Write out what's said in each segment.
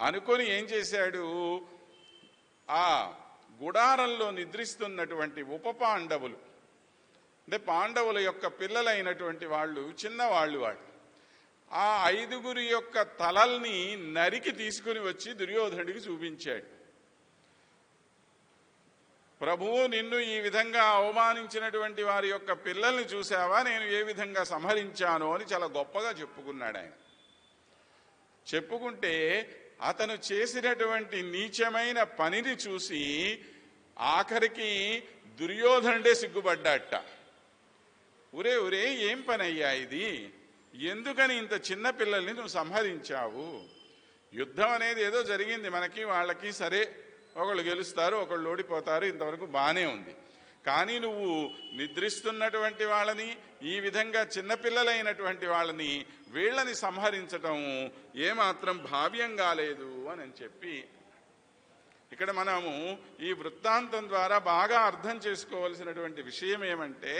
అనుకొని ఏం చేశాడు? ఆ గుడారంలో నిద్రిస్తున్నటువంటి ఉప పాండవులు. అంటే పాండవుల యొక్క పిల్లలైనటువంటి వాళ్ళు చిన్నవాళ్ళు వాళ్ళు. ఆ ఐదుగురి యొక్క తలల్ని నరికి తీసుకుని వచ్చి దుర్యోధనుడికి చూపించాడు. ప్రభువు నిన్ను ఈ విధంగా అవమానించినటువంటి వారి యొక్క పిల్లల్ని చూసావా నేను ఏ విధంగా సంహరించాను అని చాలా గొప్పగా చెప్పుకున్నాడు ఆయన. చెప్పుకుంటే అతను చేసినటువంటి నీచమైన పనిని చూసి ఆఖరికి దుర్యోధనుడే సిగ్గుపడ్డాట. ఉరే ఉరే ఏం పని అయ్యా ఇది? ఎందుకని ఇంత చిన్న పిల్లల్ని నువ్వు సంహరించావు? యుద్ధం అనేది ఏదో జరిగింది మనకి వాళ్ళకి సరే ఒకళ్ళు గెలుస్తారు ఒకళ్ళు ఓడిపోతారు ఇంతవరకు బాగానే ఉంది. కానీ నువ్వు నిద్రిస్తున్నటువంటి వాళ్ళని ఈ విధంగా చిన్నపిల్లలైనటువంటి వాళ్ళని వీళ్ళని సంహరించటం ఏమాత్రం భావ్యం కాలేదు అని చెప్పి ఇక్కడ మనము ఈ వృత్తాంతం ద్వారా బాగా అర్థం చేసుకోవలసినటువంటి విషయం ఏమంటే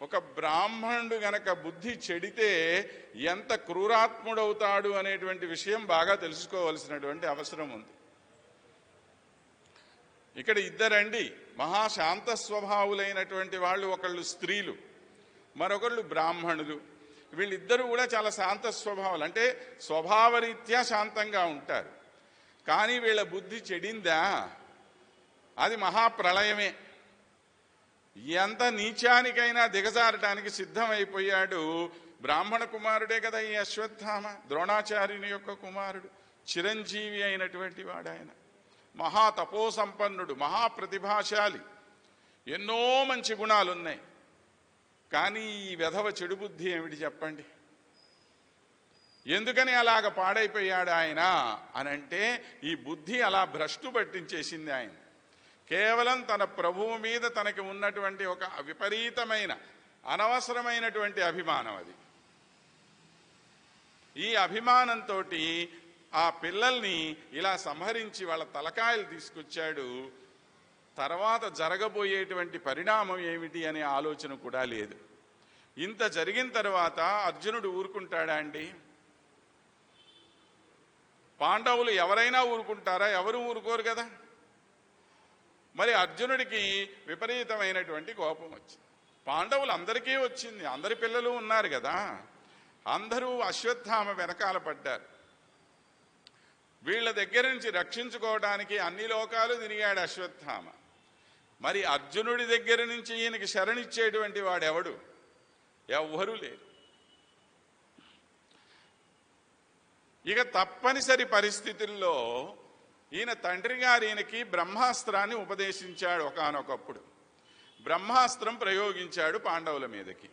ఒక బ్రాహ్మణుడు గనక బుద్ధి చెడితే ఎంత క్రూరాత్ముడవుతాడు అనేటువంటి విషయం బాగా తెలుసుకోవలసినటువంటి అవసరం ఉంది. ఇక్కడ ఇద్దరండి మహాశాంత స్వభావులైనటువంటి వాళ్ళు ఒకళ్ళు స్త్రీలు మరొకళ్ళు బ్రాహ్మణులు. వీళ్ళిద్దరూ కూడా చాలా శాంత స్వభావాలు. అంటే స్వభావరీత్యా శాంతంగా ఉంటారు. కానీ వీళ్ళ బుద్ధి చెడిందా? అది మహాప్రళయమే. ఎంత నీచానికైనా దిగజారటానికి సిద్ధమైపోయాడు బ్రాహ్మణ కుమారుడే కదా ఈ అశ్వత్థామ ద్రోణాచార్యుని యొక్క కుమారుడు చిరంజీవి అయినటువంటి వాడు ఆయన మహా తపోసంపన్నుడు మహాప్రతిభాశాలి. ఎన్నో మంచి గుణాలున్నాయి. కానీ ఈ వెధవ చెడు బుద్ధి ఏమిటి చెప్పండి? ఎందుకని అలాగ పాడైపోయాడు ఆయన అనంటే ఈ బుద్ధి అలా భ్రష్టు పట్టించేసింది ఆయన. కేవలం తన ప్రభువు మీద తనకి ఉన్నటువంటి ఒక విపరీతమైన అనవసరమైనటువంటి అభిమానం అది. ఈ అభిమానంతో ఆ పిల్లల్ని ఇలా సంహరించి వాళ్ళ తలకాయలు తీసుకొచ్చాడు. తర్వాత జరగబోయేటువంటి పరిణామం ఏమిటి అనే ఆలోచన కూడా లేదు. ఇంత జరిగిన తర్వాత అర్జునుడు ఊరుకుంటాడా అండి? పాండవులు ఎవరైనా ఊరుకుంటారా? ఎవరు ఊరుకోరు కదా? మరి అర్జునుడికి విపరీతమైనటువంటి కోపం వచ్చింది. పాండవులు అందరికీ వచ్చింది. అందరి పిల్లలు ఉన్నారు కదా. అందరూ అశ్వత్థామ వెనకాల పడ్డారు. వీళ్ళ దగ్గర నుంచి రక్షించుకోవడానికి అన్ని లోకాలు తిరిగాడు అశ్వత్థామ. మరి అర్జునుడి దగ్గర నుంచి ఈయనకి శరణిచ్చేటువంటి వాడెవడు? ఎవ్వరూ లేరు. ఇక తప్పనిసరి పరిస్థితుల్లో ఈయన తండ్రి గారు ఈయనకి బ్రహ్మాస్త్రాన్ని ఉపదేశించాడు ఒకానొకప్పుడు. బ్రహ్మాస్త్రం ప్రయోగించాడు పాండవుల మీదకి.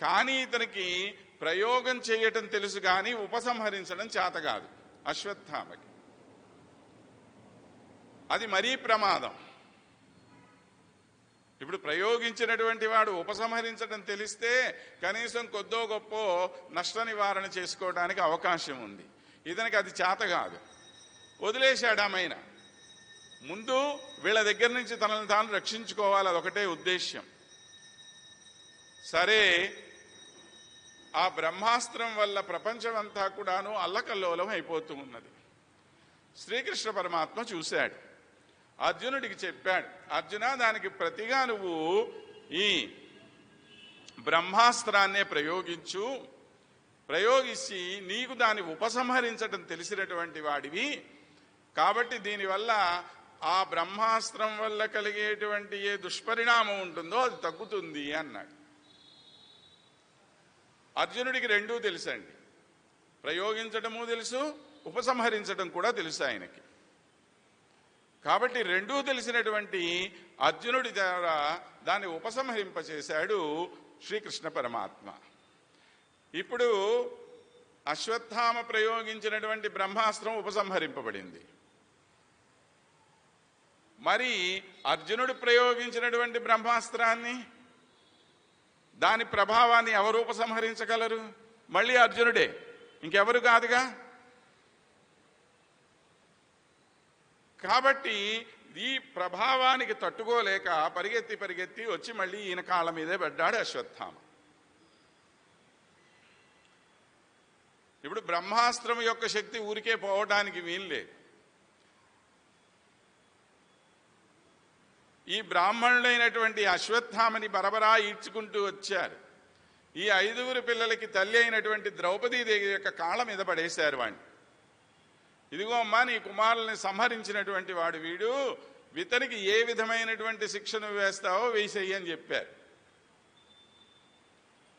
కానీ ఇతనికి ప్రయోగం చేయటం తెలుసు కానీ ఉపసంహరించడం చేత కాదు. అశ్వత్థామకి. అది మరీ ప్రమాదం. ఇప్పుడు ప్రయోగించినటువంటి వాడు ఉపసంహరించడం తెలిస్తే కనీసం కొద్దో గొప్ప నష్ట నివారణ చేసుకోవడానికి అవకాశం ఉంది. ఇతనికి అది చేత కాదు. వదిలేశాడు ఆమెన ముందు వీళ్ళ దగ్గర నుంచి తనను తాను రక్షించుకోవాలి అదొకటే ఉద్దేశ్యం. సరే ఆ బ్రహ్మాస్త్రం వల్ల ప్రపంచమంతా కూడాను అల్లకల్లోలం అయిపోతూ ఉన్నది. శ్రీకృష్ణ పరమాత్మ చూశాడు. అర్జునుడికి చెప్పాడు అర్జున దానికి ప్రతిగా నువ్వు ఈ బ్రహ్మాస్త్రాన్నే ప్రయోగించు. ప్రయోగించి నీకు దాన్ని ఉపసంహరించడం తెలిసినటువంటి వాడివి. కాబట్టి దీనివల్ల ఆ బ్రహ్మాస్త్రం వల్ల కలిగేటువంటి ఏ దుష్పరిణామం ఉంటుందో అది తగ్గుతుంది అన్నాడు. అర్జునుడికి రెండూ తెలుసండి. ప్రయోగించడము తెలుసు ఉపసంహరించడం కూడా తెలుసు ఆయనకి. కాబట్టి రెండూ తెలిసినటువంటి అర్జునుడి ద్వారా దాన్ని ఉపసంహరింపచేశాడు శ్రీకృష్ణ పరమాత్మ. ఇప్పుడు అశ్వత్థామ ప్రయోగించినటువంటి బ్రహ్మాస్త్రం ఉపసంహరింపబడింది. మరి అర్జునుడు ప్రయోగించినటువంటి బ్రహ్మాస్త్రాన్ని దాని ప్రభావాన్ని ఎవరు ఉపసంహరించగలరు? మళ్ళీ అర్జునుడే. ఇంకెవరు కాదుగా? కాబట్టి ఈ ప్రభావానికి తట్టుకోలేక పరిగెత్తి పరిగెత్తి వచ్చి మళ్ళీ ఈయన కాళ్ళ మీదే పడ్డాడు అశ్వత్థామ. ఇప్పుడు బ్రహ్మాస్త్రం యొక్క శక్తి ఊరికే పోవడానికి వీల్లేదు. ఈ బ్రాహ్మణులైనటువంటి అశ్వత్థామని బరబరా ఈడ్చుకుంటూ వచ్చారు. ఈ ఐదుగురు పిల్లలకి తల్లి అయినటువంటి ద్రౌపదీదేవి యొక్క కాళ్ళ మీద పడేశారు వాణ్ణి. ఇదిగో అమ్మా నీ కుమారుల్ని సంహరించినటువంటి వాడు వీడు. ఇతనికి ఏ విధమైనటువంటి శిక్షను వేస్తావో వేసేయి అని చెప్పారు.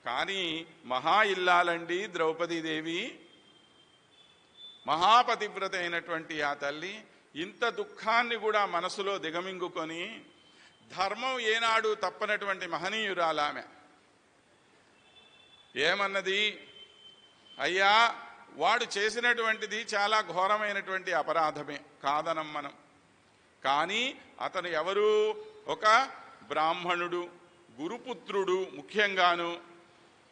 కానీ మహా ఇల్లాలండి ద్రౌపదీదేవి. మహాపతివ్రత అయినటువంటి ఆ తల్లి ఇంత దుఃఖాన్ని కూడా మనసులో దిగమింగుకొని ధర్మం ఏనాడు తప్పనటువంటి మహనీయురాలామె. ఏమన్నది? అయ్యా వాడు చేసినటువంటిది చాలా ఘోరమైనటువంటి అపరాధమే కాదనం మనం. కానీ అతను ఎవరు? ఒక బ్రాహ్మణుడు గురుపుత్రుడు ముఖ్యంగాను.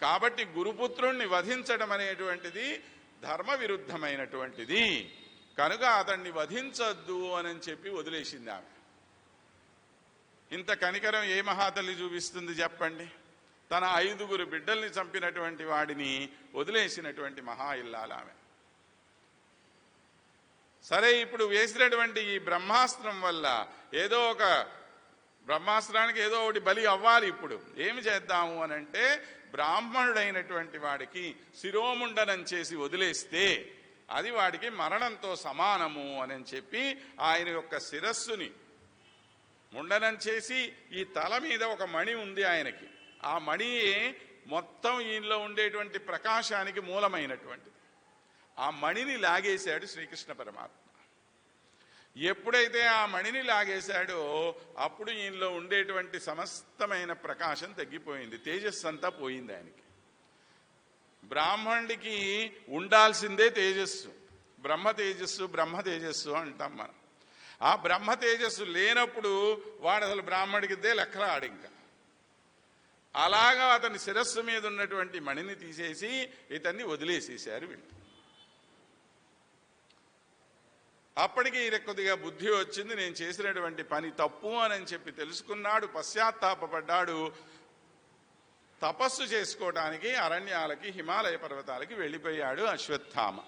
కాబట్టి గురుపుత్రుణ్ణి వధించడం అనేటువంటిది ధర్మ విరుద్ధమైనటువంటిది కనుక అతన్ని వధించద్దు అని చెప్పి వదిలేసింది ఆమె ఇంత కనికరం ఏ మహాతల్లి చూపిస్తుంది చెప్పండి? తన ఐదుగురు బిడ్డల్ని చంపినటువంటి వాడిని వదిలేసినటువంటి మహా ఇల్లాలు ఆమె. సరే ఇప్పుడు వేసినటువంటి ఈ బ్రహ్మాస్త్రం వల్ల ఏదో ఒక బ్రహ్మాస్త్రానికి ఏదో ఒకటి బలి అవ్వాలి ఇప్పుడు. ఏమి చేద్దాము అని అంటే బ్రాహ్మణుడైనటువంటి వాడికి శిరోముండనం చేసి వదిలేస్తే అది వాడికి మరణంతో సమానము అని చెప్పి ఆయన యొక్క శిరస్సుని ముండనం చేసి ఈ తల మీద ఒక మణి ఉంది ఆయనకి. ఆ మణి మొత్తం ఈయనలో ఉండేటువంటి ప్రకాశానికి మూలమైనటువంటిది. ఆ మణిని లాగేశాడు శ్రీకృష్ణ పరమాత్మ. ఎప్పుడైతే ఆ మణిని లాగేశాడో అప్పుడు ఈయనలో ఉండేటువంటి సమస్తమైన ప్రకాశం తగ్గిపోయింది. తేజస్సు అంతా పోయింది ఆయనకి. బ్రాహ్మణుడికి ఉండాల్సిందే తేజస్సు. బ్రహ్మ తేజస్సు బ్రహ్మ తేజస్సు అంటాం మనం. ఆ బ్రహ్మ తేజస్సు లేనప్పుడు వాడు అసలు బ్రాహ్మడికిద్దే లెక్కలాడు ఇంకా. అలాగా అతని శిరస్సు మీద ఉన్నటువంటి మణిని తీసేసి ఇతన్ని వదిలేసేశారు వీళ్ళు. అప్పటికి ఈయన కొద్దిగా బుద్ధి వచ్చింది నేను చేసినటువంటి పని తప్పు అని చెప్పి తెలుసుకున్నాడు పశ్చాత్తాపడ్డాడు తపస్సు చేసుకోవడానికి అరణ్యాలకి హిమాలయ పర్వతాలకి వెళ్ళిపోయాడు అశ్వత్థామ.